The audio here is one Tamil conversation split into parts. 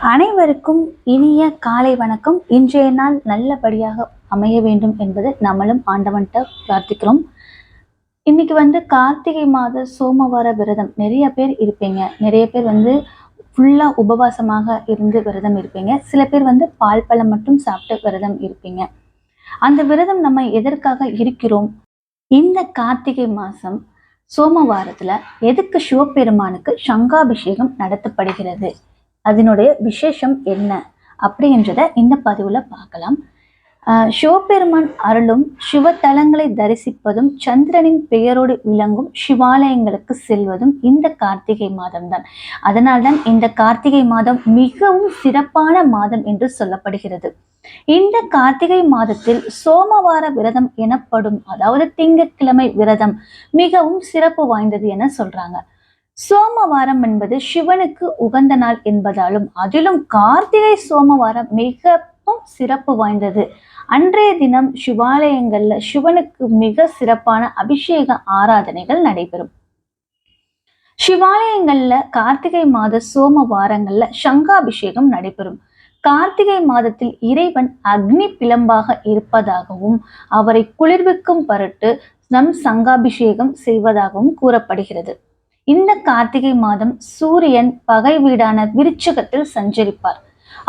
அனைவருக்கும் இனிய காலை வணக்கம். இன்றைய நாள் நல்லபடியாக அமைய வேண்டும் என்பது நம்மளும் ஆண்டவன்கிட்ட பிரார்த்திக்கிறோம். இன்னைக்கு வந்து கார்த்திகை மாத சோமவார விரதம். நிறைய பேர் இருப்பீங்க. நிறைய பேர் வந்து ஃபுல்லாக உபவாசமாக இருந்து விரதம் இருப்பீங்க. சில பேர் வந்து பால் பழம் மட்டும் சாப்பிட்டு விரதம் இருப்பீங்க. அந்த விரதம் நம்ம எதற்காக இருக்கிறோம்? இந்த கார்த்திகை மாதம் சோமவாரத்தில் எதுக்கு சிவபெருமானுக்கு சங்காபிஷேகம் நடத்தப்படுகிறது? அதனுடைய விசேஷம் என்ன அப்படின்றத இந்த பதிவில் பார்க்கலாம். ஆஹ் சிவபெருமான் அருளும் சிவத்தலங்களை தரிசிப்பதும் சந்திரனின் பெயரோடு விளங்கும் சிவாலயங்களுக்கு செல்வதும் இந்த கார்த்திகை மாதம்தான். அதனால்தான் இந்த கார்த்திகை மாதம் மிகவும் சிறப்பான மாதம் என்று சொல்லப்படுகிறது. இந்த கார்த்திகை மாதத்தில் சோமவார விரதம் எனப்படும் அதாவது திங்கட்கிழமை விரதம் மிகவும் சிறப்பு வாய்ந்தது என சொல்றாங்க. சோமவாரம் என்பது சிவனுக்கு உகந்த நாள் என்பதாலும் அதிலும் கார்த்திகை சோமவாரம் மிகவும் சிறப்பு வாய்ந்தது. அன்றைய தினம் சிவாலயங்கள்ல சிவனுக்கு மிக சிறப்பான அபிஷேக ஆராதனைகள் நடைபெறும். சிவாலயங்கள்ல கார்த்திகை மாத சோமவாரங்கள்ல சங்காபிஷேகம் நடைபெறும். கார்த்திகை மாதத்தில் இறைவன் அக்னி பிளம்பாக இருப்பதாகவும் அவரை குளிர்விக்கும் பருட்டு நம் சங்காபிஷேகம் செய்வதாகவும் கூறப்படுகிறது. இந்த கார்த்திகை மாதம் சூரியன் பகை வீடான விருச்சகத்தில் சஞ்சரிப்பார்.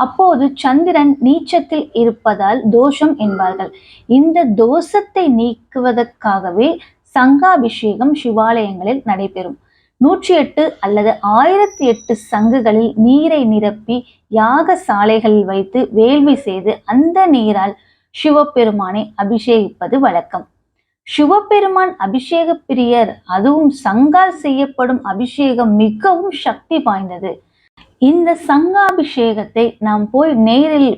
அப்போது சந்திரன் நீச்சத்தில் இருப்பதால் தோஷம் என்பார்கள். இந்த தோஷத்தை நீக்குவதற்காகவே சங்காபிஷேகம் சிவாலயங்களில் நடைபெறும். நூற்றி எட்டு அல்லது ஆயிரத்தி எட்டு சங்குகளில் நீரை நிரப்பி யாக சாலைகளில் வைத்து வேள்வி செய்து அந்த நீரால் சிவபெருமானை அபிஷேகிப்பது வழக்கம். சிவபெருமான் அபிஷேக பிரியர் அதுவும் சங்கால் செய்யப்படும் அபிஷேகம் மிகவும் சக்தி வாய்ந்தது. இந்த சங்காபிஷேகத்தை நாம் போய் நேரில்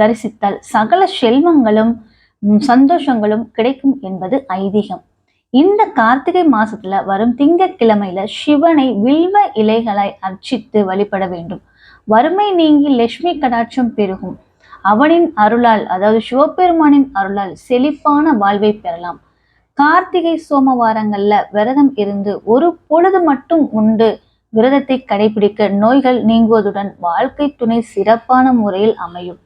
தரிசித்தால் சகல செல்வங்களும் சந்தோஷங்களும் கிடைக்கும் என்பது ஐதீகம். இந்த கார்த்திகை மாசத்துல வரும் திங்கட்கிழமையில சிவனை வில்வ இலைகளாய் அர்ச்சித்து வழிபட வேண்டும். வறுமை நீங்கி லட்சுமி கடாட்சம் பெருகும். அவனின் அருளால் அதாவது சிவபெருமானின் அருளால் செழிப்பான வாழ்வை பெறலாம். கார்த்திகை சோமவாரங்கள்ல விரதம் இருந்து ஒரு பொழுது மட்டும் உண்டு. விரதத்தை கடைபிடிக்க நோய்கள் நீங்குவதுடன் வாழ்க்கை துணை சிறப்பான முறையில் அமையும்.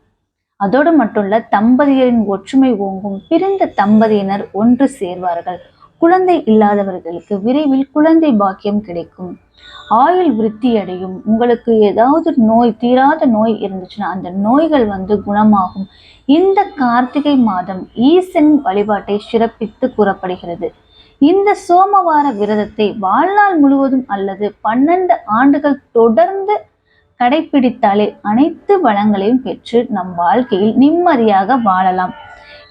அதோடு மட்டுமல்ல தம்பதியரின் ஒற்றுமை ஓங்கும் பிரிந்த தம்பதியினர் ஒன்று சேர்வார்கள். குழந்தை இல்லாதவர்களுக்கு விரைவில் குழந்தை பாக்கியம் கிடைக்கும். ஆயுள் விருத்தி அடையும். உங்களுக்கு ஏதாவது நோய் தீராத நோய் இருந்துச்சுன்னா அந்த நோய்கள் வந்து குணமாகும். இந்த கார்த்திகை மாதம் ஈசன் வழிபாட்டை சிறப்பித்து கூறப்படுகிறது. இந்த சோமவார விரதத்தை வாழ்நாள் முழுவதும் அல்லது பன்னெண்டு ஆண்டுகள் தொடர்ந்து கடைபிடித்தாலே அனைத்து வளங்களையும் பெற்று நம் வாழ்க்கையில் நிம்மதியாக வாழலாம்.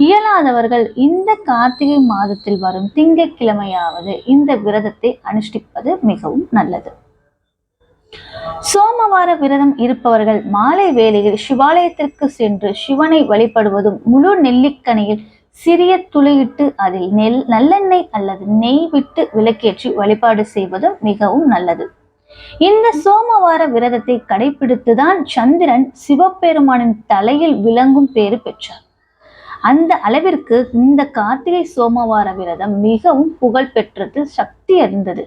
இயலாதவர்கள் இந்த கார்த்திகை மாதத்தில் வரும் திங்கட்கிழமையாவது இந்த விரதத்தை அனுஷ்டிப்பது மிகவும் நல்லது. சோமவார விரதம் இருப்பவர்கள் மாலை வேளையில் சிவாலயத்திற்கு சென்று சிவனை வழிபடுவதும் முழு நெல்லிக்கனியில் சிறிய துளையிட்டு அதில் நெல் நல்லெண்ணெய் அல்லது நெய் விட்டு விளக்கேற்றி வழிபாடு செய்வதும் மிகவும் நல்லது. இந்த சோமவார விரதத்தை கடைபிடித்துதான் சந்திரன் சிவபெருமானின் தலையில் விளங்கும் பேறு பெற்றார். அந்த அளவிற்கு இந்த கார்த்திகை சோமவார விரதம் மிகவும் புகழ் பெற்றது சக்தி அறிந்தது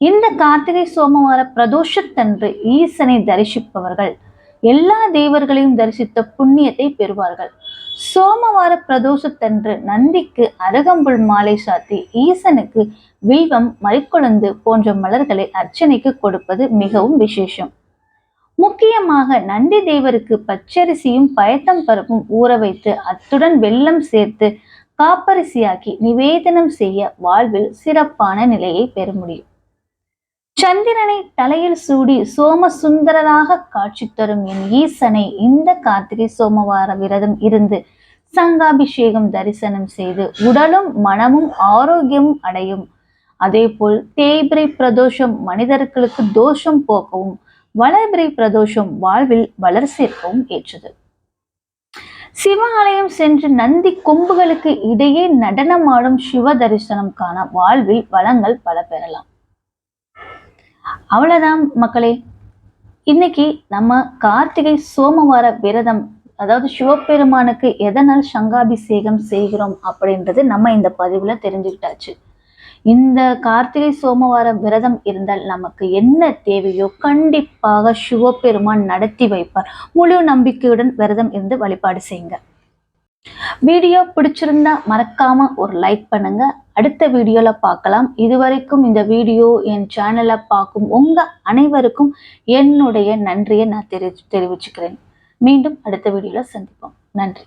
இந்த கார்த்திகை சோமவார பிரதோஷத்தன்று ஈசனை தரிசிப்பவர்கள் எல்லா தேவர்களையும் தரிசித்த புண்ணியத்தை பெறுவார்கள். சோமவார பிரதோஷத்தன்று நந்திக்கு அருகம்புல் மாலை சாத்தி ஈசனுக்கு வில்வம் மறிக்குழந்து போன்ற மலர்களை அர்ச்சனைக்கு கொடுப்பது மிகவும் விசேஷம். முக்கியமாக நந்தி தேவருக்கு பச்சரிசியும் பயத்தம் பருப்பும் ஊற வைத்து அத்துடன் வெள்ளம் சேர்த்து காப்பரிசியாக்கி நிவேதனம் செய்ய வாழ்வில் சிறப்பான நிலையை பெற முடியும். சந்திரனை தலையில் சூடி சோம சுந்தரராக காட்சி தரும் என் ஈசனை இந்த கார்த்திகை சோமவார விரதம் இருந்து சங்காபிஷேகம் தரிசனம் செய்து உடலும் மனமும் ஆரோக்கியமும் அடையும். அதேபோல் தேய்பிரை பிரதோஷம் மனிதர்களுக்கு தோஷம் போக்கவும் வளர்பிறை பிரதோஷம் வாழ்வில் வளர் சேர்க்கவும் ஏற்றது. சிவாலயம் சென்று நந்தி கொம்புகளுக்கு இடையே நடனமாடும் சிவ தரிசனம் காண வாழ்வில் வளங்கள் பல பெறலாம். அவ்வளவுதான் மக்களே. இன்னைக்கு நம்ம கார்த்திகை சோமவார விரதம் அதாவது சிவபெருமானுக்கு எதனால் சங்காபிஷேகம் செய்கிறோம் அப்படின்றது நம்ம இந்த பதிவுல தெரிஞ்சுக்கிட்டாச்சு. இந்த கார்த்திகை சோமவார விரதம் இருந்தால் நமக்கு என்ன தேவையோ கண்டிப்பாக சிவபெருமான் நடத்தி வைப்பார். முழு நம்பிக்கையுடன் விரதம் இருந்து வழிபாடு செய்யுங்க. வீடியோ பிடிச்சிருந்தா மறக்காம ஒரு லைக் பண்ணுங்க. அடுத்த வீடியோல பார்க்கலாம். இதுவரைக்கும் இந்த வீடியோ என் சேனலை பார்க்கும் உங்க அனைவருக்கும் என்னுடைய நன்றியை நான் தெரி தெரிவிச்சுக்கிறேன். மீண்டும் அடுத்த வீடியோல சந்திப்போம். நன்றி.